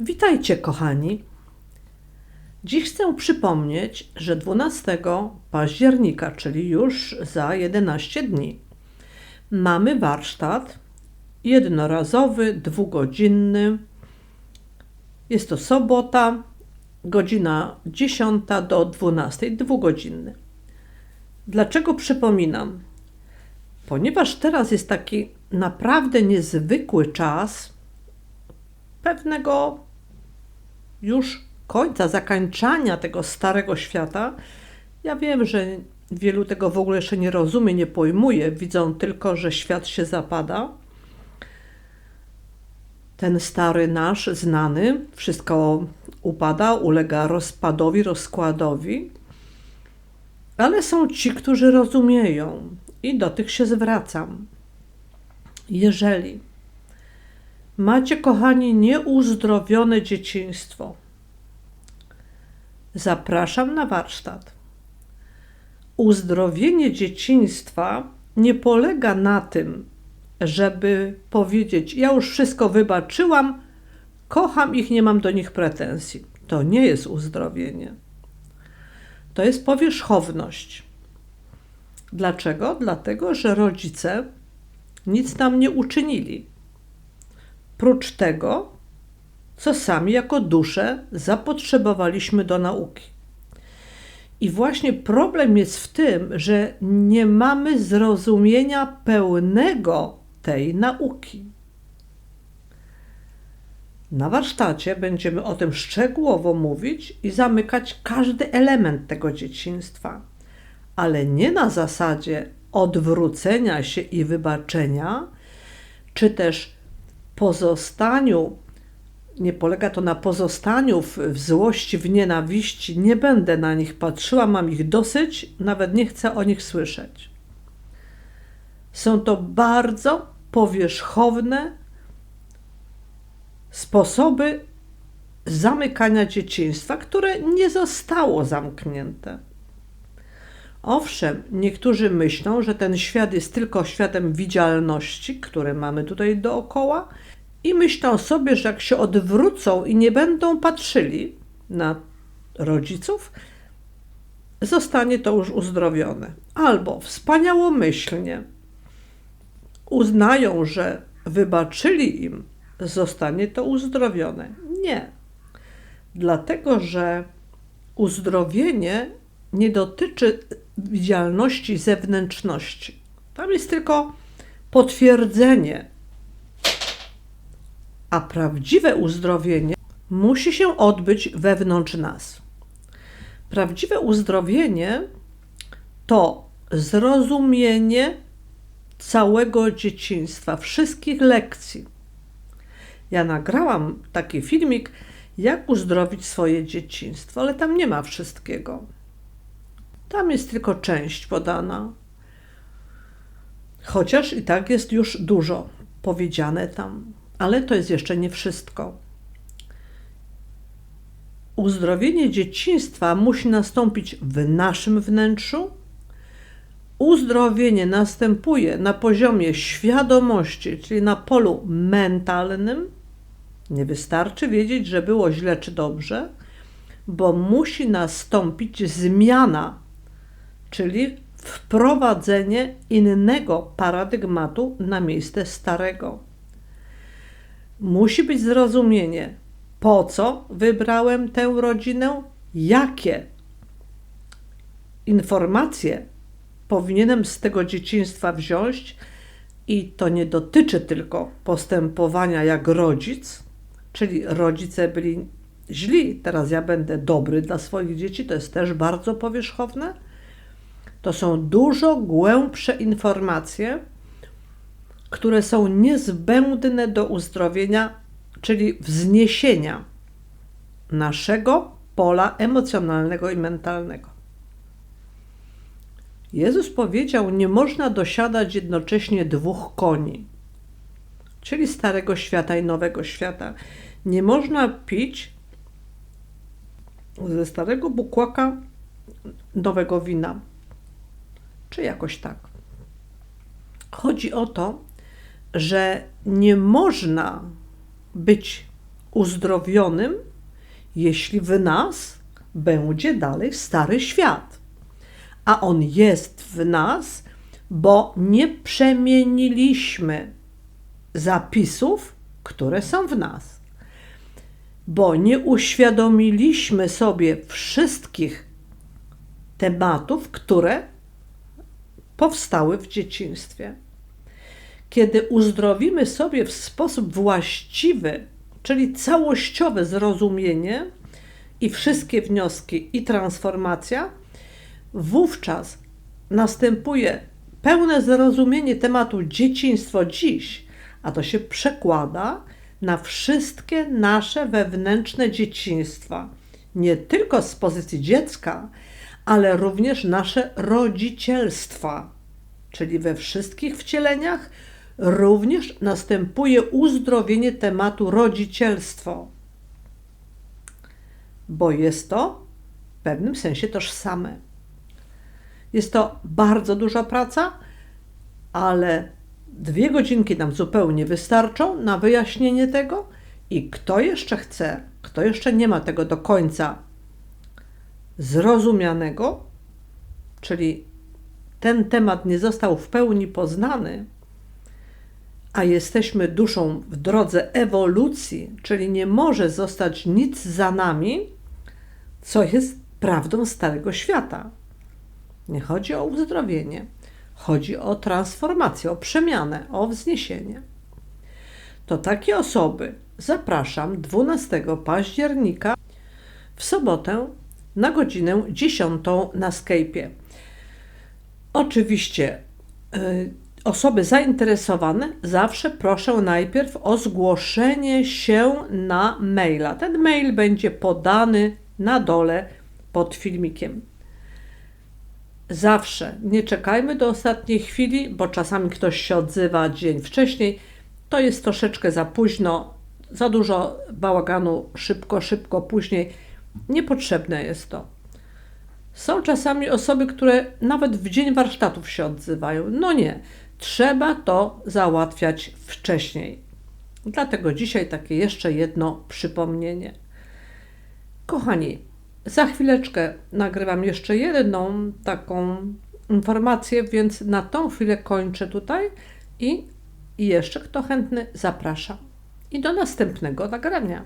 Witajcie, kochani. Dziś chcę przypomnieć, że 12 października, czyli już za 11 dni, mamy warsztat jednorazowy, dwugodzinny. Jest to sobota, godzina 10 do 12, dwugodzinny. Dlaczego przypominam? Ponieważ teraz jest taki naprawdę niezwykły czas pewnego już końca, zakończania tego starego świata. Ja wiem, że wielu tego w ogóle jeszcze nie rozumie, nie pojmuje, widzą tylko, że świat się zapada. Ten stary nasz, znany, wszystko upada, ulega rozpadowi, rozkładowi. Ale są ci, którzy rozumieją, i do tych się zwracam. Jeżeli macie, kochani, nieuzdrowione dzieciństwo, zapraszam na warsztat. Uzdrowienie dzieciństwa nie polega na tym, żeby powiedzieć: Ja już wszystko wybaczyłam, kocham ich, nie mam do nich pretensji. To nie jest uzdrowienie. To jest powierzchowność. Dlaczego? Dlatego, że rodzice nic nam nie uczynili. Prócz tego, co sami jako dusze zapotrzebowaliśmy do nauki. I właśnie problem jest w tym, że nie mamy zrozumienia pełnego tej nauki. Na warsztacie będziemy o tym szczegółowo mówić i zamykać każdy element tego dzieciństwa, ale nie na zasadzie odwrócenia się i wybaczenia, czy też pozostaniu nie polega to na pozostaniu w, w, złości, w nienawiści. Nie będę na nich patrzyła, mam ich dosyć, nawet nie chcę o nich słyszeć. Są to bardzo powierzchowne sposoby zamykania dzieciństwa, które nie zostało zamknięte. Owszem, niektórzy myślą, że ten świat jest tylko światem widzialności, które mamy tutaj dookoła, i myślą sobie, że jak się odwrócą i nie będą patrzyli na rodziców, zostanie to już uzdrowione. Albo wspaniałomyślnie uznają, że wybaczyli im, zostanie to uzdrowione. Nie. Dlatego, że uzdrowienie nie dotyczy widzialności zewnętrzności. Tam jest tylko potwierdzenie a prawdziwe uzdrowienie musi się odbyć wewnątrz nas. Prawdziwe uzdrowienie to zrozumienie całego dzieciństwa, wszystkich lekcji. Ja nagrałam taki filmik, jak uzdrowić swoje dzieciństwo, ale tam nie ma wszystkiego. Tam jest tylko część podana. Chociaż i tak jest już dużo powiedziane tam. Ale to jest jeszcze nie wszystko. Uzdrowienie dzieciństwa musi nastąpić w naszym wnętrzu. Uzdrowienie następuje na poziomie świadomości, czyli na polu mentalnym. Nie wystarczy wiedzieć, że było źle czy dobrze, bo musi nastąpić zmiana, czyli wprowadzenie innego paradygmatu na miejsce starego musi być zrozumienie, po co wybrałem tę rodzinę, jakie informacje powinienem z tego dzieciństwa wziąć. I to nie dotyczy tylko postępowania jak rodzic, czyli rodzice byli źli, teraz ja będę dobry dla swoich dzieci, to jest też bardzo powierzchowne. To są dużo głębsze informacje, które są niezbędne do uzdrowienia, czyli wzniesienia naszego pola emocjonalnego i mentalnego. Jezus powiedział: Nie można dosiadać jednocześnie dwóch koni, czyli starego świata i nowego świata. Nie można pić ze starego bukłaka nowego wina, czy jakoś tak. Chodzi o to, że nie można być uzdrowionym, jeśli w nas będzie dalej stary świat. A on jest w nas, bo nie przemieniliśmy zapisów, które są w nas. Bo nie uświadomiliśmy sobie wszystkich tematów, które powstały w dzieciństwie. Kiedy uzdrowimy sobie w sposób właściwy, czyli całościowe zrozumienie i wszystkie wnioski i transformacja, wówczas następuje pełne zrozumienie tematu dzieciństwo dziś, a to się przekłada na wszystkie nasze wewnętrzne dzieciństwa, nie tylko z pozycji dziecka, ale również nasze rodzicielstwa, czyli we wszystkich wcieleniach również następuje uzdrowienie tematu rodzicielstwo, bo jest to w pewnym sensie tożsame. Jest to bardzo duża praca, ale dwie godzinki nam zupełnie wystarczą na wyjaśnienie tego. I kto jeszcze chce, kto jeszcze nie ma tego do końca zrozumianego, czyli ten temat nie został w pełni poznany, a jesteśmy duszą w drodze ewolucji, czyli nie może zostać nic za nami, co jest prawdą Starego Świata. Nie chodzi o uzdrowienie, chodzi o transformację, o przemianę, o wzniesienie. To takie osoby zapraszam 12 października w sobotę na godzinę 10 na Skype'ie. Oczywiście y, osoby zainteresowane zawsze proszę najpierw o zgłoszenie się na maila. Ten mail będzie podany na dole pod filmikiem. Zawsze nie czekajmy do ostatniej chwili, bo czasami ktoś się odzywa dzień wcześniej. To jest troszeczkę za późno, za dużo bałaganu, szybko, szybko później Niepotrzebne jest to. Są czasami osoby, które nawet w dzień warsztatów się odzywają. No nie, trzeba to załatwiać wcześniej. Dlatego dzisiaj takie jeszcze jedno przypomnienie. Kochani, za chwileczkę nagrywam jeszcze jedną taką informację, więc na tą chwilę kończę tutaj i jeszcze kto chętny zapraszam. I do następnego nagrania.